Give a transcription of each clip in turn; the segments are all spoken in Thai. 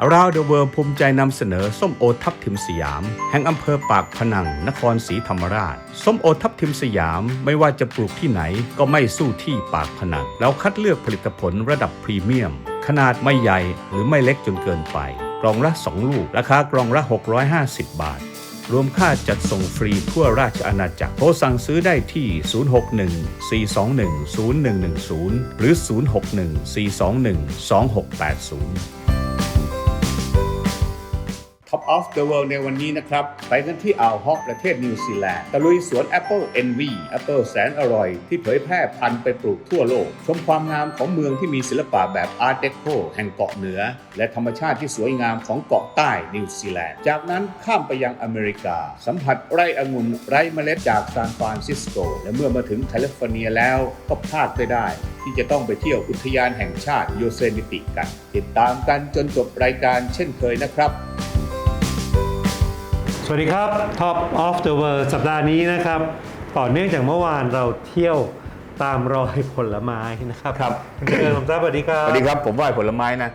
Around the World ภูมิใจนำเสนอส้มโอทับทิมสยาม แห่งอำเภอปากพนัง นครศรีธรรมราช ส้มโอทับทิมสยามไม่ว่าจะปลูกที่ไหนก็ไม่สู้ที่ปากพนังเราคัดเลือกผลิตผลระดับพรีเมียม ขนาดไม่ใหญ่หรือไม่เล็กจนเกินไป กล่องละ 2 ลูก ราคากล่องละ 650 บาท รวมค่าจัดส่งฟรีทั่วราชอาณาจักรโทรสั่งซื้อได้ที่ 061-421-0110 หรือ 061-421-2680 of the World ในวันนี้นะครับ ไปกันที่อ่าวฮอกประเทศนิวซีแลนด์ตะลุยสวน Apple Envy Apple แสนอร่อย ที่เผยแพร่พันธุ์ไปปลูกทั่วโลก ชมความงามของเมืองที่มีศิลปะแบบ Art Deco แห่งเกาะเหนือ และธรรมชาติที่สวยงามของเกาะใต้นิวซีแลนด์ จากนั้นข้ามไปยังอเมริกา สัมผัสไร่องุ่นไร่เมล็ดจากซานฟรานซิสโก และเมื่อมาถึงแคลิฟอร์เนียแล้วก็พลาดไม่ได้ที่จะต้องไปเที่ยวอุทยานแห่งชาติโยเซมิติกัน ติดตามกันจนจบรายการเช่นเคยนะครับ วัสดีครับ Top of the World สัปดาห์นี้นะครับ ต่อเนื่องจากเมื่อวานเราเที่ยวตามรอยผลไม้นะครับครับคุณเจริญผมทราบสวัสดีครับสวัสดีครับ ผมไหว้ผลไม้นะ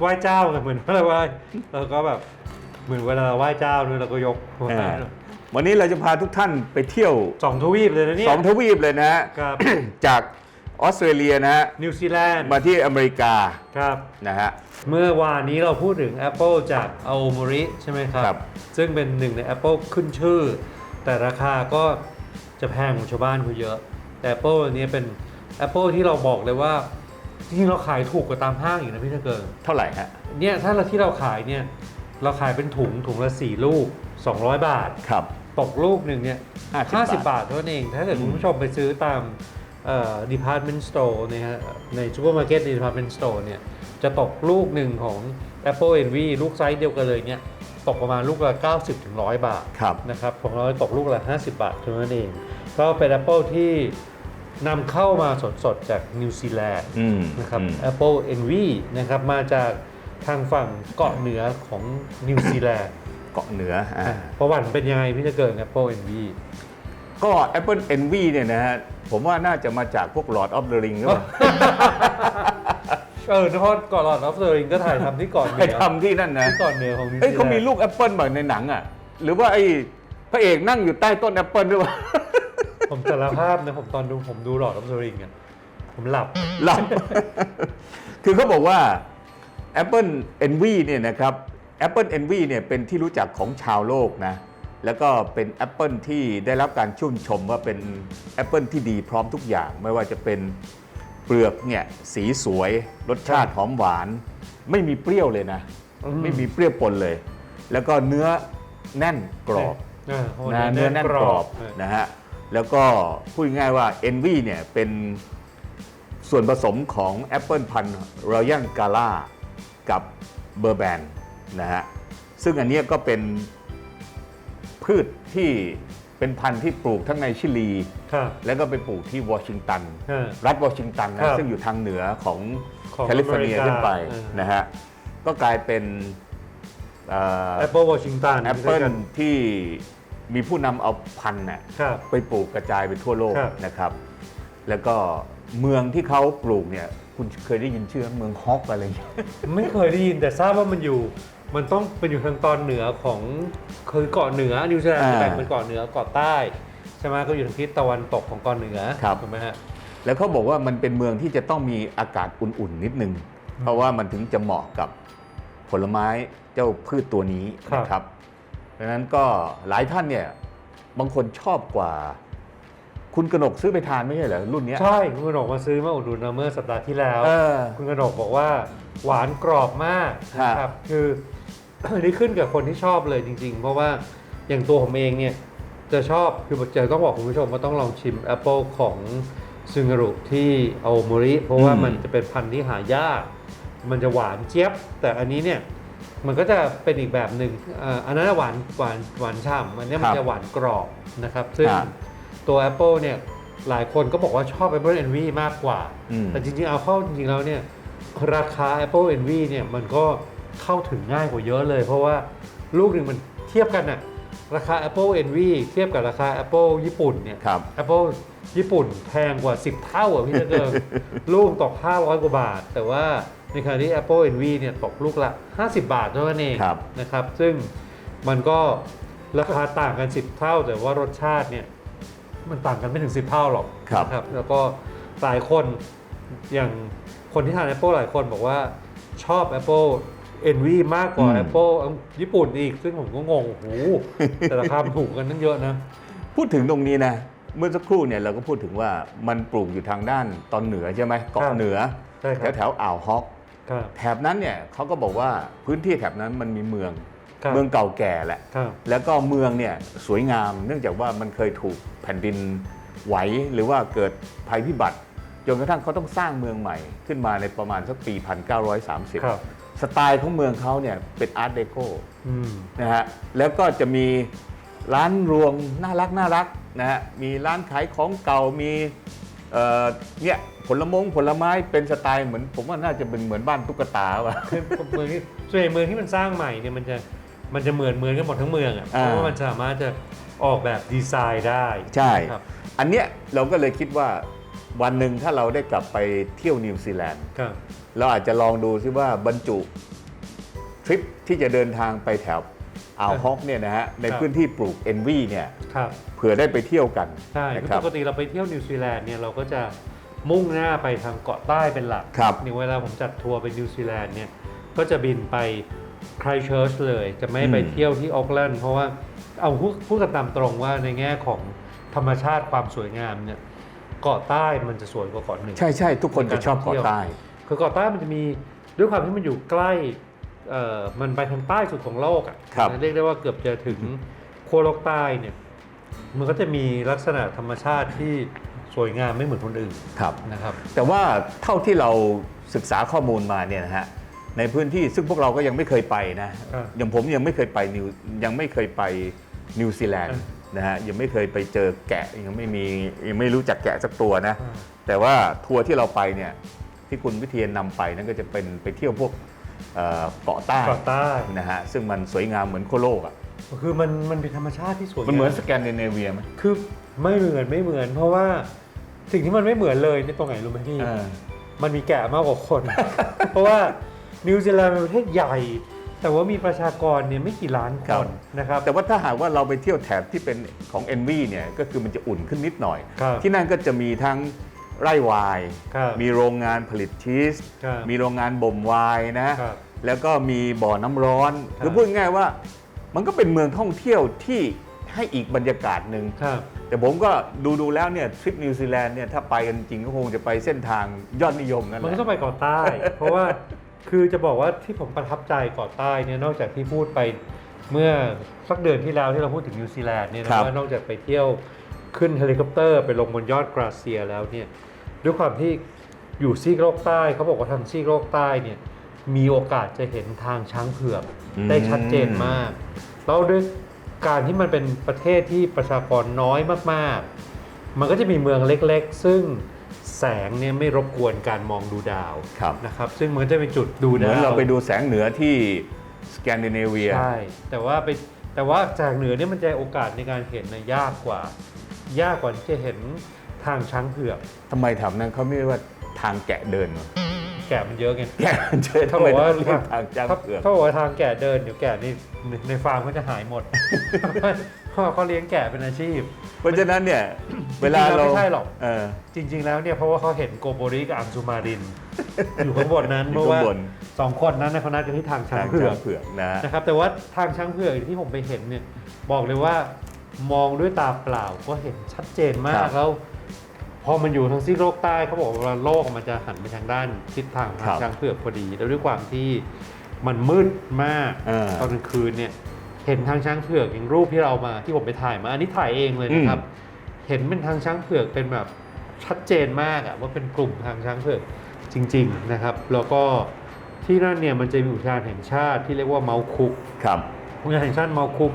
ไหว้เจ้ากันเหมือนอะไรไหว้เราก็แบบเหมือนเวลาเราไหว้เจ้าเนี่ยเราก็ยกไหว้อ่าวันนี้เราจะพาทุกท่านไปเที่ยวสองทวีปเลยนะเนี่ยสองทวีปเลยนะฮะครับจากออสเตรเลียนะฮะนิวซีแลนด์มาที่อเมริกาครับนะฮะ เมื่อวานนี้เราพูดถึง Apple จากอาโมริใช่ไหมครับ ครับ ซึ่งเป็นหนึ่งใน Apple ขึ้นชื่อ แต่ราคาก็จะแพงกว่าชาวบ้านเขาเยอะ แต่ Apple อันนี้เป็น Apple ที่เราบอกเลยว่าจริงๆเราขายถูกกว่าตามห้างอีกนะพี่ถ้าเกิดเท่าไหร่ฮะเนี่ยถ้าเราที่เราขายเนี่ยเราขายเป็นถุงถุงละ4ลูก 200 บาท ครับ ตกลูกหนึ่งเนี่ย50 50 บาทเท่านั้นเอง ถ้าเกิดอืม คุณผู้ชมไปซื้อตามเอ่อ department store เนยฮะ ใน supermarket department store เนี่ย จะตกลูกหนึ่งของ Apple Envy ลูกไซส์เดียวกันเลยเนี่ยตกประมาณลูกละ 90ถึง100บาทครับนะครับของเราตกลูกละ 50 บาทเท่านั้นเอง ก็เป็น Apple ที่นำเข้ามาสดๆ จากนิวซีแลนด์อืมนะครับอืม Apple Envy นะครับมาจากทางฝั่งเกาะเหนือของนิวซีแลนด์เกาะเหนืออ่าประวัติเป็นยังไงพี่จะเกิด Apple Envy ก็ Apple Envy เนี่ยนะฮะผมว่าน่าจะมาจากพวก Lord of the Ring หรือ เปล่าเออเพราะก่อนหลอดออฟเดอะริงก็ถ่ายทำที่เก่อนเหนืไปอทำที่นั่นนะ ที่เก่อนเหนือของนิวซีแลนด์ เอ้ยเขามีลูกแอปเปิลแบบในหนังอะ หรือว่าไอ้พระเอกนั่งอยู่ใต้ต้นแอปเปิลด้วยวะ ผมสารภาพนะผมตอนดูผมดูหลอดออฟเดอะริงอะผมหลับ หลับ คือเขาบอกว่า Apple Envy เนี่ยนะครับ Apple Envy เนี่ยเป็นที่รู้จักของชาวโลกนะ แล้วก็เป็น Apple ที่ได้รับการชื่นชมว่าเป็น Apple ที่ดีพร้อมทุกอย่าง ไม่ว่าจะเป็น เปลือกเนี่ยสีสวยรสชาติหอมหวาน ไม่มีเปรี้ยวเลยนะอืมไม่มีเปรี้ยวปนเลย แล้วก็เนื้อแน่นกรอบเออโอ้นะเนื้อแน่นกรอบเออนะฮะแล้วก็พูดง่ายๆว่า Envy เนี่ยเป็นส่วนผสมของแอปเปิลพันธุ์รอยัลกาล่ากับเบอร์แบนนะฮะซึ่งอันเนี้ยก็เป็นพืชที่ เป็นพันธุ์ที่ปลูกทั้งในชิลี ครับ แล้วก็ไปปลูกที่วอชิงตันเออรัฐวอชิงตันครันะบซึ่งอยู่ทางเหนือของของแคลิฟอร์เนียอเมริกาขึ้นไปเออนะฮะก็กลายเป็นเอ่อ แอปเปิลวอชิงตันแอปเปิลที่มีผู้นำเอาพันธุ์น่ะครับ ไปปลูกกระจายไปทั่วโลกครับ นะครับ แล้วก็เมืองที่เขาปลูกเนี่ย คุณเคยได้ยินชื่อเมืองฮอกอะไรอย่างเงี้ย ไม่เคยได้ยินแต่ทราบว่ามันอยู่ มันต้องเป็นอยู่ทางตอนเหนือของคือเกาะเหนือนิวซีแลนด์อ่าแบ่งเป็นเกาะเหนือเกาะใต้ใช่ไหมก็อยู่ทางทิศตะวันตกของเกาะเหนือครับถูกไหมฮะแล้วเขาบอกว่ามันเป็นเมืองที่จะต้องมีอากาศอุ่นๆนิดนึง เพราะว่ามันถึงจะเหมาะกับผลไม้เจ้าพืชตัวนี้ครับนะครับดังนั้นก็หลายท่านเนี่ยบางคนชอบกว่า คุณกนกซื้อไปทานไม่ใช่เหรอรุ่นเนี้ยใช่ คุณกนกมาซื้อมาอุดหนุนเราเมื่อสัปดาห์ที่แล้วเออคุณกนกบอกว่าหวานกรอบมากครับนะครับคือ อันนี้ขึ้นกับคนที่ชอบเลยจริง ๆ เพราะว่าอย่างตัวผมเองเนี่ยจะชอบคือจะต้องบอกคุณผู้ชมว่าต้องลองชิมแอปเปิลของซึงารุที่อาโอมริ เพราะว่าอืมมันจะเป็นพันธุ์ที่หายาก มันจะหวานเจี๊ยบ แต่อันนี้เนี่ยมันก็จะเป็นอีกแบบหนึ่งอ่าอันนั้นหวานหวานหวานฉ่ำอันนี้มันจะหวานกรอบนะครับ ซึ่งครับตัว Apple เนี่ยหลายคนก็บอกว่าชอบ Apple Envy มากกว่าอืมแต่จริงๆเอาเข้าจริงๆแล้วเนี่ยราคา Apple Envy เนี่ยมันก็ เข้าถึงง่ายกว่าเยอะเลย เพราะว่าลูกหนึ่งมันเทียบกันอะราคา Apple Envy เทียบกับราคา Apple ญี่ปุ่นเนี่ยครับ Apple ญี่ปุ่นแพงกว่า 10 เท่าอะพี่เจเกิงลูกตก 500 กว่าบาท แต่ว่าในขณะที่ Apple Envy เนี่ยตกลูกละ 50 บาทเท่านั้นเองครับ นะครับ ซึ่งมันก็ราคาต่างกัน 10 เท่า แต่ว่ารสชาติเนี่ยมันต่างกันไม่ถึง 10 เท่าหรอกครับ นะครับแล้วก็หลายคนอย่างคนที่ทาน Apple หลายคนบอกว่าชอบ Apple Envy มากกว่าอืม Apple ญี่ปุ่นอีก ซึ่งผมก็งงโอ้โหแต่ราคามันถูกกันตั้งเยอะนะ พูดถึงตรงนี้นะ เมื่อสักครู่เนี่ยเราก็พูดถึงว่ามันปลูกอยู่ทางด้านตอนเหนือใช่ไหมเกาะครับเหนือใช่คแถรับวแถวๆอ่าวฮอกครับแถบนั้นเนี่ยเขาก็บอกว่าพื้นที่แถบนั้นมันมีเมืองครับเมืองเก่าแก่แหละครับแล้วก็เมืองเนี่ยสวยงาม เนื่องจากว่ามันเคยถูกแผ่นดินไหวหรือว่าเกิดภัยพิบัติจนกระทั่งเขาต้องสร้างเมืองใหม่ขึ้นมาในประมาณสักปีครับ1930 สไตล์ของเมืองเขาเนี่ยเป็นอาร์ตเดโกอืมนะฮะแล้วก็จะมีร้านรวงน่ารักน่ารักนะฮะมีร้านขายของเก่ามีเอ่อเนี่ยผลมงผลไม้เป็นสไตล์เหมือน ผมว่าน่าจะเป็นเหมือนบ้านตุ๊กตาว่ะคือเมืองที่ส่วนใหญ่เมืองที่มันสร้างใหม่เนี่ยมันจะมันจะเหมือนเหมือนกันหมดทั้งเมืองอะเพอ่าราะว่ามันสามารถจะออกแบบดีไซน์ได้ใช่ครับอันเนี้ยเราก็เลยคิดว่าวันหนึ่งถ้าเราได้กลับไปเที่ยวนิวซีแลนด์ครับ เราอาจจะลองดูซิว่าบรรจุทริปที่จะเดินทางไปแถวอ่าวฮอกเนี่ยนะฮะในพื้นที่ปลูกเอนวีเนี่ยครับเผื่อได้ไปเที่ยวกันใช่นะคือครับปกติเราไปเที่ยวนิวซีแลนด์เนี่ยเราก็จะมุ่งหน้าไปทางเกาะใต้เป็นหลักครับนี่เวลาผมจัดทัวร์ไปนิวซีแลนด์เนี่ยก็จะบินไปไครเชิร์ชเลย จะไม่ไปอืม เที่ยวที่ออกแลนด์เพราะว่าเอาพูดพูดกันตามตรงว่าในแง่ของธรรมชาติความสวยงามเนี่ยเกาะใต้มันจะสวยกว่าเกาะเหนือ ใช่ใช่ทุกคนจะชอบเกาะใต้ คือเกาะใต้มันจะมีด้วยความที่มันอยู่ใกล้เอ่อมันไปทางใต้สุดของโลกอะครับเรียกได้ว่าเกือบจะถึงขั้วโลกใต้เนี่ยมันก็จะมีลักษณะธรรมชาติที่สวยงามไม่เหมือนคนอื่นครับ นะครับ แต่ว่าเท่าที่เราศึกษาข้อมูลมาเนี่ยนะฮะในพื้นที่ซึ่งพวกเราก็ยังไม่เคยไปนะครับอย่างผมยังไม่เคยไปนิวยังไม่เคยไปนิวซีแลนด์อ่นะฮะยังไม่เคยไปเจอแกะยังไม่มียังไม่รู้จักแกะสักตัวนะ อ่าแต่ว่าทัวร์ที่เราไปเนี่ย ที่คุณวิเทียนนำไปนั่นก็จะเป็นไปเที่ยวพวกเอ่อเกาะใต้เกาะใต้นะฮะซึ่งมันสวยงามเหมือนโคโลกอะคือมันมันเป็นธรรมชาติที่สวยมันเหมือนงาสแกนดิเนเวียไหมคือไม่เหมือนไม่เหมือน เพราะว่าสิ่งที่มันไม่เหมือนเลยในตรงไหนรู้ไหมพี่เออมันมีแกะมากกว่าคน เพราะว่านิวซีแลนด์เป็นประเทศใหญ่ แต่ว่ามีประชากรเนี่ยไม่กี่ล้านคครับ นนะครับ แต่ว่าถ้าหากว่าเราไปเที่ยวแถบที่เป็นของ n v เนี่ยก็คือมันจะอุ่นขึ้นนิดหน่อย ครับที่นั่นก็จะมีทั้ง ไร่ไวน์ครับมีโรงงานผลิตชีส ครับมีโรงงานบ่มไวน์นะ ครับแล้วก็มีบ่อน้ำร้อนครับ คือพูดง่ายๆว่า มันก็เป็นเมืองท่องเที่ยวที่ให้อีกบรรยากาศหนึ่ง ครับ แต่ผมก็ดูดูๆแล้วเนี่ยทริปนิวซีแลนด์เนี่ยถ้าไปกันจริงก็คงจะไปเส้นทางยอดนิยมนั่นแหมันละ ก็ต้องไปเกาะใต้ เพราะว่าคือจะบอกว่าที่ผมประทับใจเกาะใต้เนี่ยนอกจากที่พูดไปเมื่อสักเดือนที่แล้วที่เราพูดถึงนิวซีแลนด์เนี่ยครันะบว่านอกจากไปเที่ยว ขึ้นเฮลิคอปเตอร์ไปลงบนยอดกราเซียแล้วเนี่ยด้วยความที่อยู่ซีกโลกใต้เขาบอกว่าทางซีกโลกใต้เนี่ยมีโอกาสจะเห็นทางช้างเผือกได้ชัดเจนมาก แล้วด้วยการที่มันเป็นประเทศที่ประชากรน้อยมากๆ มันก็จะมีเมืองเล็กๆ ซึ่งแสงเนี่ยไม่รบกวนการมองดูดาวครับนะครับ ซึ่งมันก็จะเป็นจุดดูเหมืดาอนวเราไปดูแสงเหนือที่สแกนดิเนเวียใช่แต่ว่าไปแต่ว่าจากเหนือเนี่ยมันจะโอกาสในการเห็นนะยากกว่า ยากกว่าที่จะเห็นทางช้างเผือกทำไมแถบนั้นเขาไม่เรียกว่าทางแกะเดินวะแกะมันเยอะไง แกะเจอถ้าทำไมบอกว่าต้องเรียกทางจ้างถ้าเผือก ถ้าบอกว่าทางแกะเดินเดี๋ยวแกะนี่ในในฟาร์มก็จะหายหมด เพราะเขาเลี้ยงแกะเป็นอาชีพ เพราะฉะนั้นเนี่ย เวลาจริงๆแล้วเราไม่ใช่หรอก เออ จริง ๆ แล้วเนี่ยเพราะว่าเขาเห็นโกโบริกับอังซูมาริน อยู่ข้างบนนั้นอยู่เพราะว่าข้างบน สองคนนั้นนะเขานัดกันที่ทางช้าทางงเผือกช้างเผือกนะ นะครับแต่ว่าทางช้างเผือกที่ผมไปเห็นเนี่ยบอกเลยว่า มองด้วยตาเปล่าก็เห็นชัดเจนมาครักบแล้วพอมันอยู่ทางซีกโลกใต้เขาบอกว่าโลกมันจะหันไปทางด้านทิศทางทางช้างเผือกพอดี แล้วด้วยความที่มันมืดมากเออตอนกลางคืนเนี่ยเห็นทางช้างเผือกอย่างรูปที่เรามาที่ผมไปถ่ายมา อันนี้ถ่ายเองเลยนะครับ เห็นเป็นทางช้างเผือกเป็นแบบชัดเจนมากอะว่าเป็นกลุ่มทางช้างเผือกจริง ๆนะครับ แล้วก็ที่นั่นเนี่ยมันจะมีอุทยานแห่งชาติที่เรียกว่าเมาคุก ครับ อุทยานแห่งชาติเมาคุก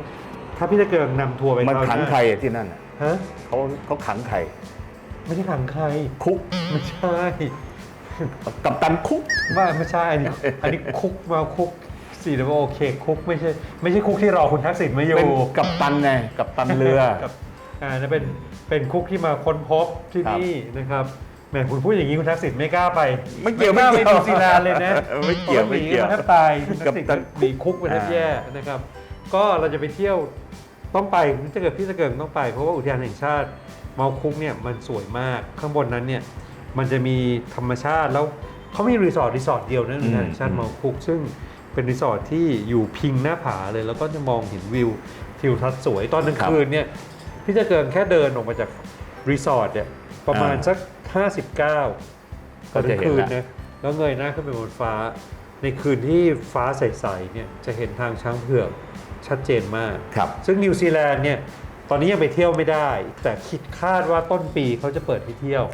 ถ้าพี่จะเกิดนำทัวร์ไปมันคราวหขังน้าใครอะที่นั่นอะฮะเขาเขาขังใครไม่ใช่ขังใครคุกไม่ใช่กับตันคุกว่าไม่ใช่อันนี้อันนี้คุกเมาคุกสี่ดับโอเคคุกไม่ใช่ไม่ใช่คุกที่รอคุณทักษิณมาอยู่เป็นกับตันไงกับตันเรือกับอ่านั่นเป็นเป็นคุกที่มาค้นพบที่ครับนี่นะครับแหมคุณพูดอย่างนี้คุณทักษิณไม่กล้าไป ไม่เกี่ยวกล้าไม่ไปเกี่ยวนิวซีแลนด์เลยนะไม่เกี่ยวพราะหนีไม่เกี่ยวมาแทบตายคุณทักษิณกับหนีคุกไปแทบอ่าแย่นะครับ ก็เราจะไปเที่ยว ต้องไปถ้าเกิดพี่จะเกิดต้องไป เพราะว่าอุทยานแห่งชาติเมาคุกเนี่ยมันสวยมากข้างบนนั้นเนี่ยมันจะมีธรรมชาติแล้วเขามีรีสอร์ทรีสอร์ทเดียวนะอุทยานแห่งชาติเมาคุก ซึ่งเป็นรีสอร์ทที่อยู่พิงหน้าผาเลย แล้วก็จะมองเห็นวิวทิวทัศน์สวยตอนกลางคืนเนี่ยพี่จะเกินแค่เดินออกมาจากรีสอร์ทเนี่ยประมาณสัก 59ก็จะเห็นคืนแล้วนะแล้วเงยหน้าขึ้นไปบนฟ้า ในคืนที่ฟ้าใสๆเนี่ยจะเห็นทางช้างเผือกชัดเจนมาก ครับ ซึ่งนิวซีแลนด์เนี่ยตอนนี้ยังไปเที่ยวไม่ได้ แต่คิดคาดว่าต้นปีเขาจะเปิดให้เที่ยว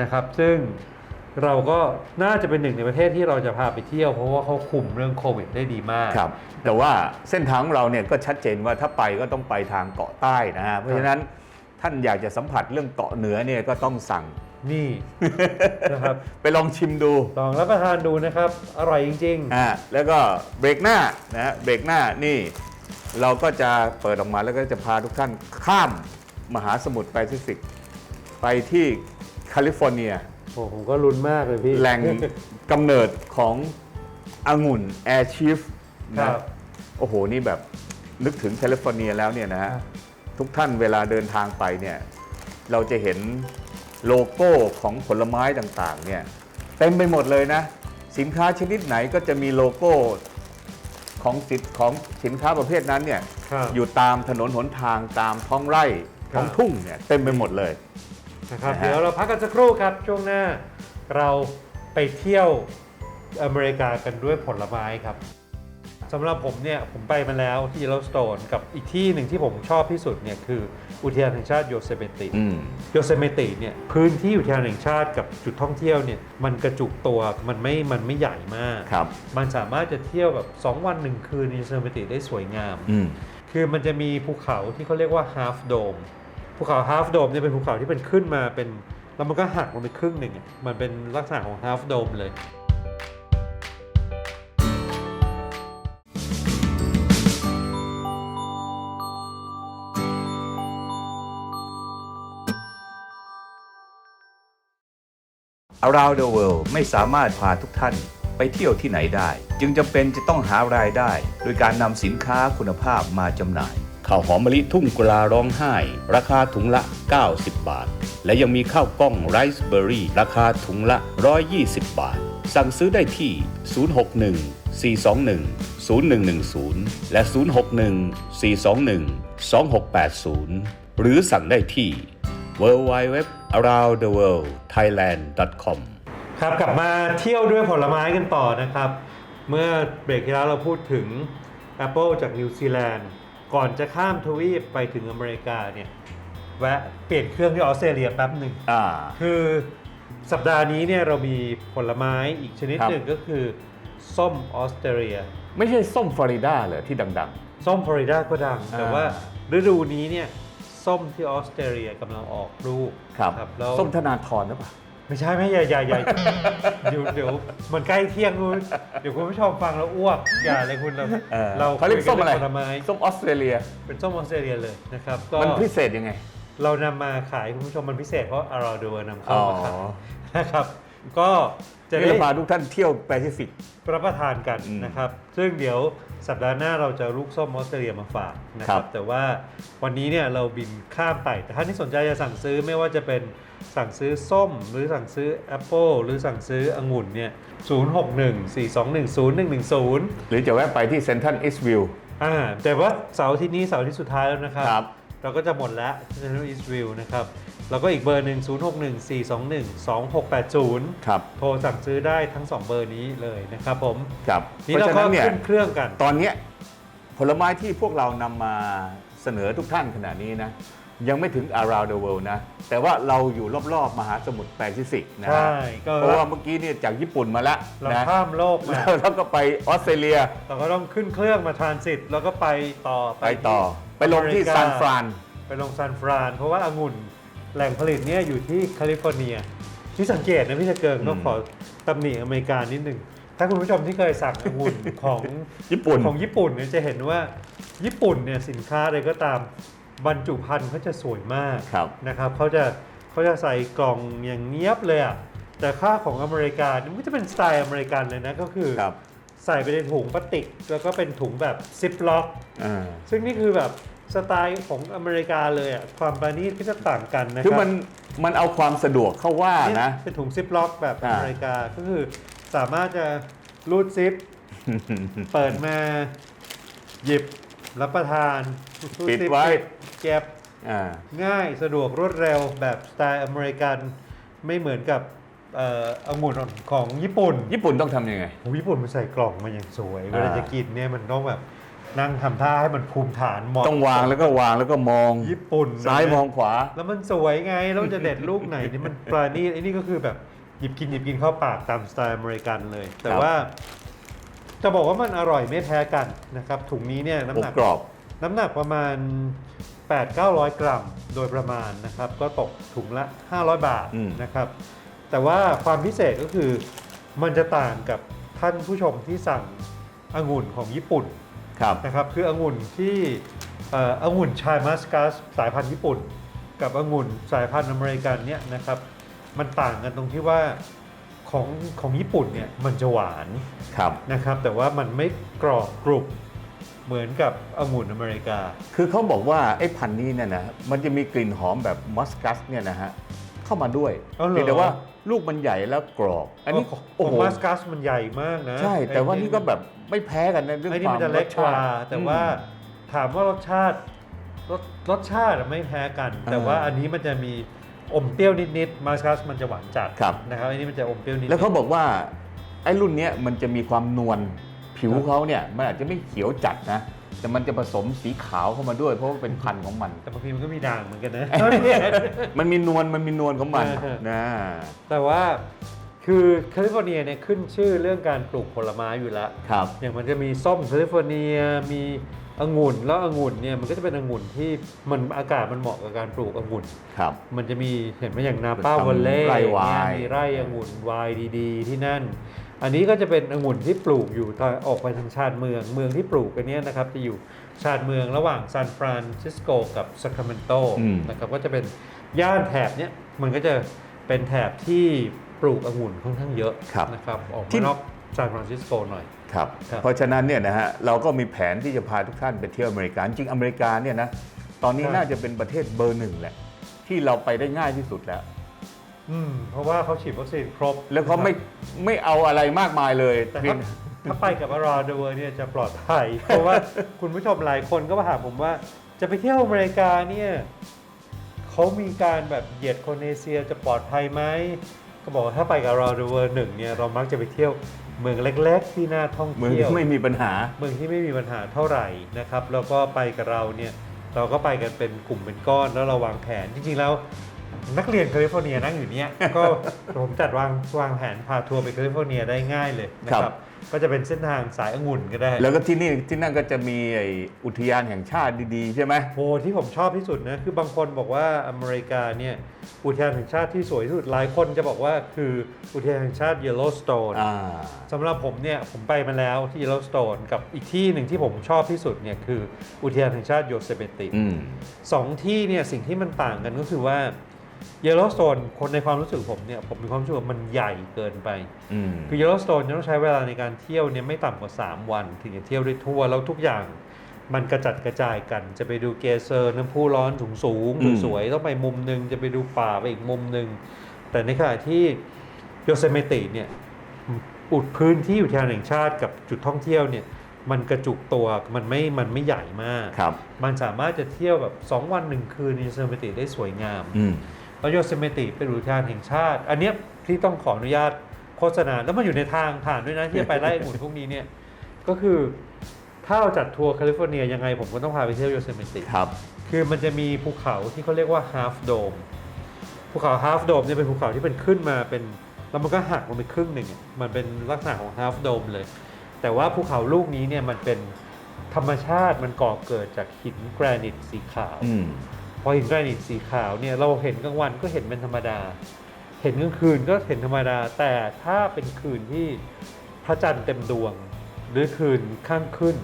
นะครับ ซึ่งเราก็น่าจะเป็นหนึ่งในประเทศที่เราจะพาไปเที่ยว เพราะว่าเขาคุมเรื่องโควิดได้ดีมาก ครับ แต่ว่าเส้นทางของเราเนี่ยก็ชัดเจนว่าถ้าไปก็ต้องไปทางเกาะใต้นะฮะเพราะฉะนั้นท่านอยากจะสัมผัสเรื่องเกาะเหนือเนี่ยก็ต้องสั่ง นี่ นะครับ ไปลองชิมดู ลองรับประทานดูนะครับ อร่อยจริง อ่าแล้วก็เบรกหน้านะฮะเบรกหน้านี่เราก็จะเปิดออกมาแล้วก็จะพาทุกท่านข้ามมหาสมุทรแปซิฟิก ไปที่แคลิฟอร์เนีย ๆ โอ้ผมก็ลุ้นมากเลยพี่ แหล่ง กำเนิดขององุ่นแอร์ชีฟครันะบโอ้โห นี่แบบนึกถึงแคลิฟอร์เนียแล้วเนี่ยนะฮะ ครับ ทุกท่านเวลาเดินทางไปเนี่ย เราจะเห็น โลโก้ของผลไม้ต่างๆเนี่ยเต็มไปหมดเลยนะ สินค้าชนิดไหนก็จะมีโลโก้ของสินของสินค้าประเภทนั้นเนี่ยครับอยู่ตามถนนหนทางตามท้องไร่ท้องครับทุ่งเนี่ยเต็มไปหมดเลย นะครับนะฮะ เดี๋ยวเราพักกันสักครู่ครับ ช่วงหน้าเราไปเที่ยวอเมริกากันด้วยผลไม้ครับสำหรับผมเนี่ยผมไปมาแล้วที่ Yellowstone กับอีกที่หนึ่งที่ผมชอบที่สุดเนี่ยคือ อุทยานแห่งชาติโยเซเมติอืม โยเซเมติเนี่ยพื้นที่อุทยานแห่งชาติกับจุดท่องเที่ยวเนี่ยมันกระจุกตัวมันไม่มันไม่ใหญ่มาก ครับ มันสามารถจะเที่ยวแบบ 2 วัน1คืนในโยเซเมติได้สวยงาม อืม คือมันจะมีภูเขาที่เขาเรียกว่า half dome ภูเขา half dome เนี่ยเป็นภูเขาที่เป็นขึ้นมาเป็น แล้วมันก็หักลงไปครึ่งหนึ่งอะมันเป็นลักษณะของ half dome เลย Around the World ไม่สามารถพาทุกท่านไปเที่ยวที่ไหนได้ จึงจำเป็นจะต้องหารายได้ โดยการนำสินค้าคุณภาพมาจำหน่ายข้าวหอมมะลิทุ่งกุลาร้องไห้ ราคาถุงละ 90 บาท และยังมีข้าวกล้องไรซ์เบอร์รี่ ราคาถุงละ 120 บาท สั่งซื้อได้ที่ 061 421 0110 และ 061 421 2680 หรือสั่งได้ที่ w w w aroundtheworldthailand.com ครับกลับมาเที่ยวด้วยผลไม้กันต่อนะครับ เมื่อเบรกที่แล้วเราพูดถึง Apple จากนิวซีแลนด์ก่อนจะข้ามทวีปไปถึงอเมริกาเนี่ยแวะเปลี่ยนเครื่องที่ออสเตรเลียแป๊บหนึ่งอ่า คือสัปดาห์นี้เนี่ยเรามีผลไม้อีกชนิดครับ หนึ่งก็คือ ส้มออสเตรเลีย ไม่ใช่ส้มฟลอริดาเลยที่ดัง ส้มฟลอริดาก็ดัง แต่อ่า ว่าฤดูนี้เนี่ย ส้มที่ออสเตรเลียกำลังออกลูกๆครับแล้วส้มธนาธรหรือเปล่าไม่ใช่ไม่ใหญ่ใหญ่ใหญ่เดี๋ยวเดี๋ยวมันใกล้เที่ยงนู้นเดี๋ยวคุณผู้ชมฟังแล้วอ้วกอย่าเลยคุณเราเออเราเขาเรียกส้มอะไรคุยนเงผลไม้ส้มออสเตรเลีย เป็นส้มออสเตรเลียเลยนะครับก็มันพิเศษยังไง เรานำมาขายคุณผู้ชมมันพิเศษเพราะอาราดูนำเข้าอ๋อมาขายนะครับ ก็ จะนี่ได้จะพาทุกท่านเที่ยวแปซิฟิกรับประทานกันอืมนะครับ ซึ่งเดี๋ยวสัปดาห์หน้าเราจะลูกส้มออสเตรเลียมาฝากนะคครัรับบแต่ว่าวันนี้เนี่ยเราบินข้ามไป แต่ถ้าที่สนใจจะสั่งซื้อไม่ว่าจะเป็นสั่งซื้อส้มหรือสั่งซื้อแอปเปิลหรือสั่งซื้อองุ่นเนี่ย 0614210110 หรือจะแวะไปที่เซนทันอิสวิลอ่า แต่ว่าเสาร์อาที่นี้เสาร์อาที่สุดท้ายแล้วนะครับครับเราก็จะหมดแล้วที่ Central East View นะครับ แล้วก็อีกเบอร์หนึ่ง0614212680 ครับ โทรสั่งซื้อได้ทั้ง 2 เบอร์นี้เลยนะครับผม ครับนี่เพเราราะฉะก็นั้นเนี่ยขึ้นเครื่องกัน ตอนเนี้ยผลไม้ที่พวกเรานำมาเสนอทุกท่านขณะนี้นะ ยังไม่ถึง around the world นะ แต่ว่าเราอยู่รอบๆ มหาสมุทรแปซิฟิกนะใช่ฮะก็ เพราะว่าเมื่อกี้เนี่ยจากญี่ปุ่นมาแล้วเรานะข้ามโลกมาแล้วก็ไปออสเตรเลีย เราก็ต้องขึ้นเครื่องมาทรานสิตแล้วก็ไปต่อไปต่อ ไปลงที่อเมริกซานฟราน ไปลงซานฟราน เพราะว่าองุ่น แหล่งผลิตเนี่ยอยู่ที่แคลิฟอร์เนีย ที่สังเกตนะพี่จะเกิงอืมต้องขอตำหนิอเมริกานิดหนึ่ง ถ้าคุณผู้ชมที่เคยสั่งองุ่นของญี่ปุ่นของญี่ปุ่นเนี่ยจะเห็นว่าญี่ปุ่นเนี่ยสินค้าอะไรก็ตามบรรจุภัณฑ์เขาจะสวยมากครับนะครับเขาจะเขาจะใส่กล่องอย่างเนี้ยบเลยอะแต่ค่าของอเมริกาเนี่ยมันก็จะเป็นสไตล์อเมริกันเลยนะก็คือครับใส่ไปในถุงพลาสติก แล้วก็เป็นถุงแบบซิปล็อกอ่าซึ่งนี่คือแบบ สไตล์ของอเมริกาเลยอะความประณีตก็จะต่างกันนะคคือรับมันมันเอาความสะดวกเข้าว่าเนี่ยนะ เป็นถุงซิปล็อกแบบอ่าอเมริกาก็คือสามารถจะรูดซิป เปิดมา หยิบรับประทานรูปิดซิปไว้เก็บอ่าง่ายสะดวกรวดเร็วแบบสไตล์อเมริกันไม่เหมือนกับเอ่อองุ่นของญี่ปุ่น ญี่ปุ่นต้องทำยังไงโอ้ญี่ปุ่นมันใส่กล่องมาอย่างสวยเวลาอ่าจะกินเนี่ยมันต้องแบบ นั่งทำท่าให้มันภูมิฐานมองต้องวางแล้วก็วางแล้วก็มองญี่ปุ่นซ้ายนะมองขวา แล้วมันสวยไงแล้วมันจะเด็ดลูกไหนนี่มันปราณีตไอ้นี่ก็คือแบบหยิบกินหยิบกินเข้าปากตามสไตล์อเมริกันเลย แต่ครับว่าจะบอกว่ามันอร่อยไม่แพ้กันนะครับ ถุงนี้เนี่ยน้ำอบหนักกรอบ น้ำหนักประมาณ 8-900 กรัมโดยประมาณนะครับ ก็ตกถุงละ 500 บาทอืมนะครับ แต่ว่าความพิเศษก็คือมันจะต่างกับท่านผู้ชมที่สั่งองุ่นของญี่ปุ่น ครับ นะครับคือองุ่นที่เอ่อองุ่นชายมัสกัสสายพันธุ์ญี่ปุ่น กับองุ่นสายพันธุ์อเมริกันเนี่ยนะครับมันต่างกันตรงที่ว่าของของญี่ปุ่นเนี่ยมันจะหวานครับ นะครับแต่ว่ามันไม่กรอบกรุบเหมือนกับองุ่นอเมริกา คือเขาบอกว่าไอ้พันธุ์นี้เนี่ยนะมันจะมีกลิ่นหอมแบบมัสกัสเนี่ยนะฮะเข้ามาด้วยเอาเหรอ เพียงแต่ว่า ลูกมันใหญ่แล้วกรอบ อันนี้ของโอ้ของโหมัสกัสมันใหญ่มากนะ ใช่ แต่ว่าไอ้นี่ก็แบบไม่แพ้กันนะเรื่องไอ้นี่ความัมนจะเล็กรสกชาว่าติแต่ว่าถามว่ารสชาติรสรสชาติอะไม่แพ้กัน แต่อ่าว่าอันนี้มันจะมีอมเปรี้ยวนิดๆมัสกัสมันจะหวานจัดครับนะครับอันนี้มันจะอมเปรี้ยวนิดๆแล้วเขาบอกว่าไอ้รุ่นเนี้ยมันจะมีความนวลผิวครับเขาเนี่ยมันอาจจะไม่เขียวจัดนะ แต่มันจะผสมสีขาวเข้ามาด้วย เพราะว่าเป็นพันธุ์ของมัน แต่บางทีมันก็มีด่างเหมือนกันนะ มันมีนวลมันมีนวลของมันเออ นะ แต่ว่าคือแคลิฟอร์เนียเนี่ยขึ้นชื่อเรื่องการปลูกผลไม้อยู่แล้ว ครับ อย่างมันจะมีส้มแคลิฟอร์เนียมีองุ่นแล้วองุ่นเนี่ยมันก็จะเป็นองุ่นที่มันอากาศมันเหมาะกับการปลูกองุ่น ครับ มันจะมีเห็นไหมอย่างนาป้าทำวอลเล่ไร่เนี่ไวน์มีไร่องุ่นไวน์ดี ๆ ที่นั่น อันนี้ก็จะเป็นองุ่นที่ปลูกอยู่ทางออกไปทางชานเมือง เมืองที่ปลูกกันเนี้ยนะครับจะอยู่ชานเมืองระหว่างซานฟรานซิสโกกับซัคราเมนโตอืมนะครับก็จะเป็นย่านแถบเนี้ยมันก็จะเป็นแถบที่ปลูกองุ่นค่อนข้างเยอะครับนะครับออกที่มานอกซานฟรานซิสโกหน่อยครับครับเพราะฉะนั้นเนี่ยนะฮะเราก็มีแผนที่จะพาทุกท่านไปเที่ยวอเมริกาจริงๆอเมริกาเนี่ยนะตอนนี้ครับน่าจะเป็นประเทศเบอร์หนึ่งแหละที่เราไปได้ง่ายที่สุดแล้ว อืมเพราะว่าเขาฉีดวัคซีนครบแล้วเขาไม่ไม่เอาอะไรมากมายเลยแต่เพียถ้าง ถ้าไปกับอารอเดอร์เนี่ยจะปลอดภัย เพราะว่าคุณผู้ชมหลายคนก็มาถามผมว่า จะไปเที่ยวอเมริกาเนี่ยเขามีการแบบเหยียดคนเอเชียจะปลอดภัยไหมก็บอกว่าถ้าไปกับอารอเดอร์หนึ่งเนี่ยเรามักจะไปเที่ยวเมืองเล็ก ๆ ที่น่าท่องเมืองเที่ยว ที่ไม่มีปัญหา เมืองที่ไม่มีปัญหาเท่าไหร่นะครับ แล้วก็ไปกับเราเนี่ยเราก็ไปกันเป็นกลุ่มเป็นก้อนแล้วเราวางแผนจริงๆแล้ว นักเรียนแคลิฟอร์เนียนั่งอยู่เนี่ยก็ผมจัดวางวางแผนพาทัวร์ไปแคลิฟอร์เนียได้ง่ายเลยนะคครัรับ บ ก็จะเป็นเส้นทางสายองุ่นก็ได้แล้วก็ที่นี่ที่นั่นก็จะมีไอ้อุทยานแห่งชาติดีๆ ใช่ไหม โอ้ที่ผมชอบที่สุดนะ คือบางคนบอกว่าอเมริกาเนี่ยอุทยานแห่งชาติที่สวยที่สุดหลายคนจะบอกว่าคืออุทยานแห่งชาติ Yellowstone อ่า สำหรับผมเนี่ยผมไปมาแล้วที่ Yellowstone กับอีกที่หนึ่งที่ผมชอบที่สุดเนี่ยคืออุทยานแห่งชาติโยเซเมติ อืม สองที่เนี่ยสิ่งที่มันต่างกันก็คือว่า Yellowstone คนในความรู้สึกผมเนี่ยผมมีความรู้สึกว่ามันใหญ่เกินไป อืมคือ Yellowstone จะต้องใช้เวลาในการเที่ยวเนี่ยไม่ต่ำกว่า 3 วัน ถึงจะเที่ยวได้ทั่วแล้วทุกอย่างมันกระจัดกระจายกัน จะไปดูเกเซอร์น้ำพุร้อนสูงสูงๆอืมสวยๆต้องไปมุมหนึ่งจะไปดูป่าไปอีกมุมหนึ่งแต่ในขณะที่โยเซเมติเนี่ยอุดพื้นที่อุทยานแห่งชาติกับจุดท่องเที่ยวเนี่ยมันกระจุกตัวมันไม่มันไม่ใหญ่มาก ครับ มันสามารถจะเที่ยวแบบ 2 วัน1คืนในโยเซเมติได้สวยงาม อืม แล้วโยเซเมติเป็นอุทยานแห่งชาติ อันเนี้ยที่ต้องขออนุญาตโฆษณา แล้วมันอยู่ในทางผ่านด้วยนะที่จะไปไล่องุ่นพวกนี้เนี่ยก็คือถ้าเราจัดทัวร์แคลิฟอร์เนียยังไงผมก็ต้องพาไปเที่ยวโยเซเมติครับ คือมันจะมีภูเขาที่เขาเรียกว่า half dome ภูเขา half dome เนี่ยเป็นภูเขาที่เป็นขึ้นมาเป็นแล้วมันก็หักลงไปครึ่งหนึ่งอะมันเป็นลักษณะของ half dome เลย แต่ว่าภูเขาลูกนี้เนี่ยมันเป็นธรรมชาติมันก่อเกิดจากหินแกรนิตสีขาว อืมพอหินแกรนิตสีขาวเนี่ยเราเห็นกลางวันก็เห็นเป็นธรรมดา เห็นกลางคืนก็เห็นธรรมดา แต่ถ้าเป็นคืนที่พระจันทร์เต็มดวง หรือคืนข้างขึ้น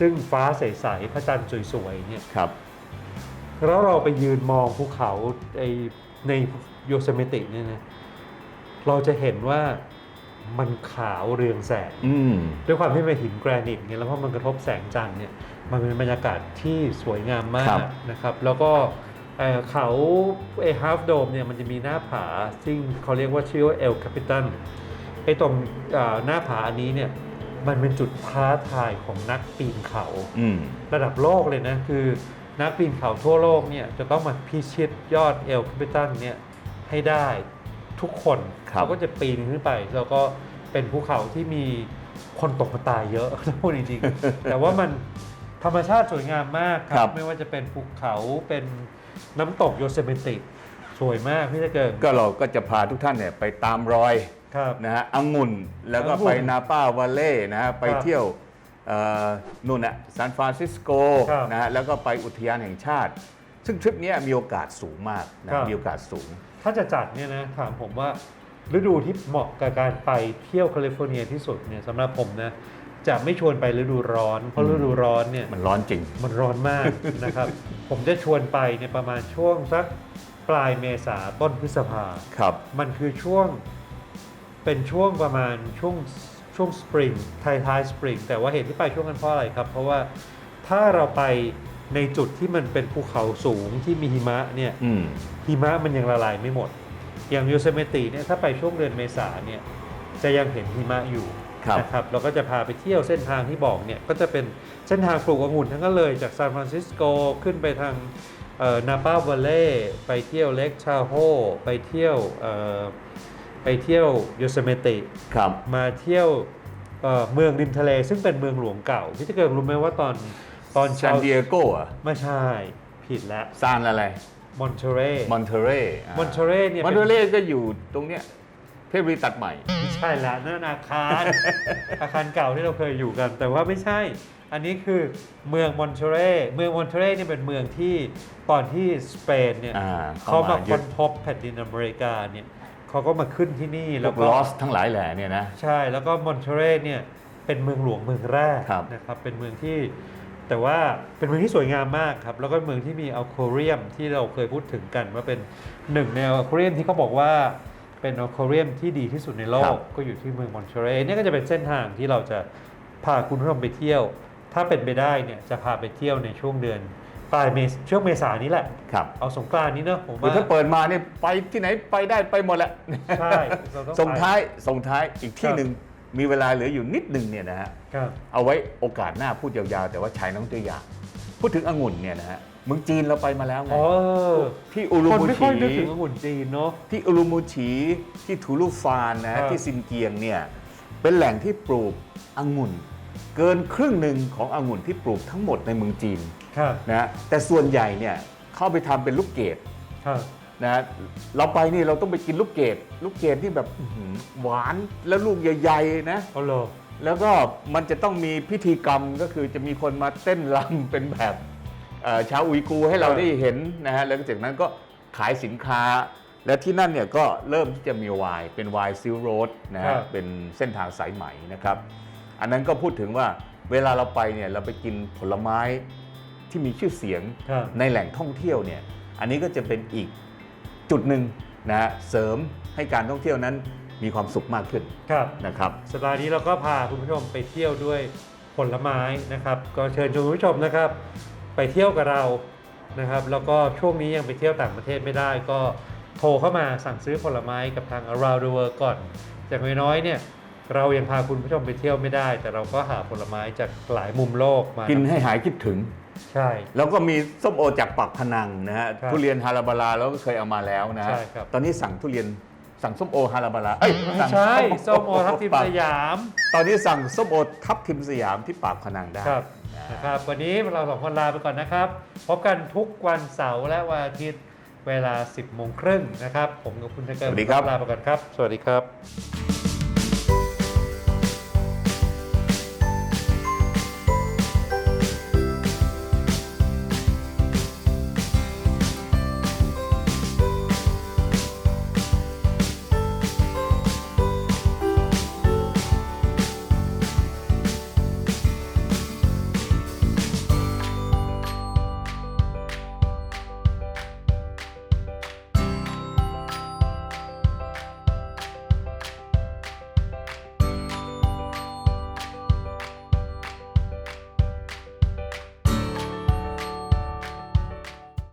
ซึ่งฟ้าใสๆพระจันทร์สวยๆเนี่ยครับ แล้วเราไปยืนมองภูเขาไอ้ในโยเซมิติเนี่ยนะเราจะเห็นว่ามันขาวเรืองแสงอืมด้วยความที่เป็นหินแกรนิตเนี่ยแล้วพอมันกระทบแสงจันทร์เนี่ย มันเป็นบรรยากาศที่สวยงามมาครักบนะครับ แล้วก็เอ่อเขาไอ้ฮาฟโดมเนี่ยมันจะมีหน้าผา ซึ่งเขาเรียกว่าชื่อว่าเอลคาปิตันไอ้ตรงเอ่อหน้าผาอันนี้เนี่ยมันเป็นจุดท้าทายของนักปีนเขาอืมระดับโลกเลยนะ คือนักปีนเขาทั่วโลกเนี่ยจะต้องมาพิชิตยอดเอลคาปิตันเนี่ยให้ได้ทุกคนครับเขาก็จะปีนขึ้นไป แล้วก็เป็นภูเขาที่มีคนตกมาตายเยอะถ้าพูดจริงๆแต่ว่ามัน ธรรมชาติสวยงามมากคครัรับ บ ไม่ว่าจะเป็นภูเขาเป็นน้ำตกโยเซมิติสวยมากพี่ตะเกิงก็เราก็จะพาทุกท่านเนี่ยไปตามรอยครับ นะฮะองุ่นแล้วก็องุ่นไปนาป้าวาเล่นะฮะไปครับเที่ยวเอ่อนู่นน่ะซานฟรานซิสโกครับนะฮะแล้วก็ไปอุทยานแห่งชาติ ซึ่งทริปเนี้ยมีโอกาสสูงมากนะครับ มีโอกาสสูง ถ้าจะจัดเนี่ยนะถามผมว่าฤดูที่เหมาะกับการไปเที่ยวแคลิฟอร์เนียที่สุดเนี่ยสำหรับผมนะ จะไม่ชวนไปฤดูร้อน เพราะฤดูร้อนเนี่ยมันร้อนจริง มันร้อนมากนะครับ ผมจะชวนไปเนี่ยประมาณช่วงสักปลายเมษาต้นพฤษภาครับ มันคือช่วงเป็นช่วงประมาณช่วงช่วงสปริงท้ายท้ายสปริงแต่ว่าเหตุที่ไปช่วงนั้นเพราะอะไรครับ เพราะว่าถ้าเราไปในจุดที่มันเป็นภูเขาสูงที่มีหิมะเนี่ยอืมหิมะมันยังละลายไม่หมด อย่างยูเซเมติเนี่ยถ้าไปช่วงเดือนเมษาเนี่ยจะยังเห็นหิมะอยู่ ครับ นะครับเราก็จะพาไปเที่ยวเส้นทางที่บอกเนี่ยก็จะเป็นเส้นทางปลูกองุ่นทั้งนั้นเลยจากซานฟรานซิสโกขึ้นไปทางนาปาวัลเล่ไปเที่ยวเล็กชาโฮไปเที่ยวเอ่อไปเที่ยวยูเซเมติครับ มาเที่ยวเอ่อเมืองริมทะเล ซึ่งเป็นเมืองหลวงเก่าพี่จะเกิดรู้ไหมว่าตอนตอนซานดิเอโกอะไม่ใช่ผิดแล้วซานอะไรมอนเทเรมอนเทเรมอนเทเรเนี่ยมอนเป็เทเรก็อยู่ตรงเนี้ย เพชรบุรีตัดใหม่ ไม่ใช่ละนั่นอาคาร อาคารเก่าที่เราเคยอยู่กัน แต่ว่าไม่ใช่ อันนี้คือเมืองมอนเทเรเมืองมอนเทเรเนี่ยเป็นเมืองที่ก่อนที่สเปนเนี่ยอ่าเขามายึค้ดนพบแผ่นดินอเมริกาเนี่ยเขาก็มาขึ้นที่นี่พแล้ววกก็ ลอสทั้งหลายแหล่เนี่ยนะ ใช่ แล้วก็มอนเทเรเนี่ยเป็นเมืองหลวงเมืองแรกครับนะครับเป็นเมืองที่แต่ว่าเป็นเมืองที่สวยงามมากครับ แล้วก็เมืองที่มีอัลโคเรียมที่เราเคยพูดถึงกันว่าเป็นหนึ่งในอัลโคเรียมที่เขาบอกว่า เป็นอัลโคเรียมที่ดีที่สุดในโลครักบ ก็อยู่ที่เมืองมอนเทเรเนี่ยก็จะเป็นเส้นทางที่เราจะพาคุณผู้ชมไปเที่ยว ถ้าเป็นไปได้เนี่ยจะพาไปเที่ยวในช่วงเดือนปลายเมษช่วงเมษานี้แหละ ครับเอาสงกรานต์นี้เนอะผมคือว่าถ้าเปิดมาเนี่ยไปที่ไหนไปได้ไปหมดแหละ ใช่เราต้องไปส่งท้ายส่งท้ายอีกที่ครับ หนึ่งมีเวลาเหลืออยู่นิดหนึ่งเนี่ยนะฮะ ครับ เอาไว้โอกาสหน้าพูดยาวๆ แต่ว่าชายน้องตัวอย่าง พูดถึงองุ่นเนี่ยนะฮะ เมืองจีนเราไปมาแล้วไงอ๋อที่อูรุคนมูไม่ค่ชีอยนึกถึงองุ่นจีนเนาะ ที่อูรุมูชีที่ทูลูฟานนะครัฮะบที่ซินเกียงเนี่ยเป็นแหล่งที่ปลูกองุ่น เกินครึ่งหนึ่งขององุ่นที่ปลูกทั้งหมดในเมืองจีนครับนะฮะแต่ส่วนใหญ่เนี่ยเข้าไปทำเป็นลูกเกดครับนะฮะเราไปนี่เราต้องไปกินลูกเกดลูกเกดที่แบบอื้อหือหวานแล้วลูกใหญ่ๆนะ เอาเลยแล้วก็มันจะต้องมีพิธีกรรมก็คือจะมีคนมาเต้นรำเป็นแบบเอ่อ ชาวอุยกูร์ให้เราครับได้เห็นนะฮะแล้วจากนั้นก็ขายสินค้า และที่นั่นเนี่ยก็เริ่มที่จะมีไวน์เป็นไวน์ซิลโรดนะครัฮะบเป็นเส้นทางสายไหมนะครับ อันนั้นก็พูดถึงว่าเวลาเราไปเนี่ยเราไปกินผลไม้ที่มีชื่อเสียงครับในแหล่งท่องเที่ยวเนี่ยอันนี้ก็จะเป็นอีกจุดหนึ่งนะฮะเสริมให้การท่องเที่ยวนั้นมีความสุขมากขึ้นครับนะครับสัปดาห์นี้เราก็พาคุณผู้ชมไปเที่ยวด้วยผลไม้นะครับ ก็เชิญชวนคุณผู้ชมนะครับ ไปเที่ยวกับเรานะครับแล้วก็ช่วงนี้ยังไปเที่ยวต่างประเทศไม่ได้ ก็โทรเข้ามาสั่งซื้อผลไม้กับทาง around the world ก่อนจากน้อยๆเนี่ยเรายังพาคุณผู้ชมไปเที่ยวไม่ได้ แต่เราก็หาผลไม้จากหลายมุมโลกมากินให้หายคิดถึง ใช่ แล้วก็มีส้มโอจากปักพนังนะฮะครับทุเรียนฮาราบาลาเราก็เคยเอามาแล้วนะฮะใช่ครับ ตอนนี้สั่งทุเรียนสั่งส้มโอฮาราบาลาเอ้ยไม่สั่งใช่ส้มโอทับทิมปากสยาม ตอนนี้สั่งส้มโอทับทิมสยามที่ปากพนังได้ครับ นะนะครับ วันนี้เราสองคนลาไปก่อนนะครับ พบกันทุกวันเสาร์และวันอาทิตย์เวลา 10โมงครึ่งนะครับ ผมกับคุณตะเกิสวัสดีครับ ลาไปก่อนครับ สวัสดีครับ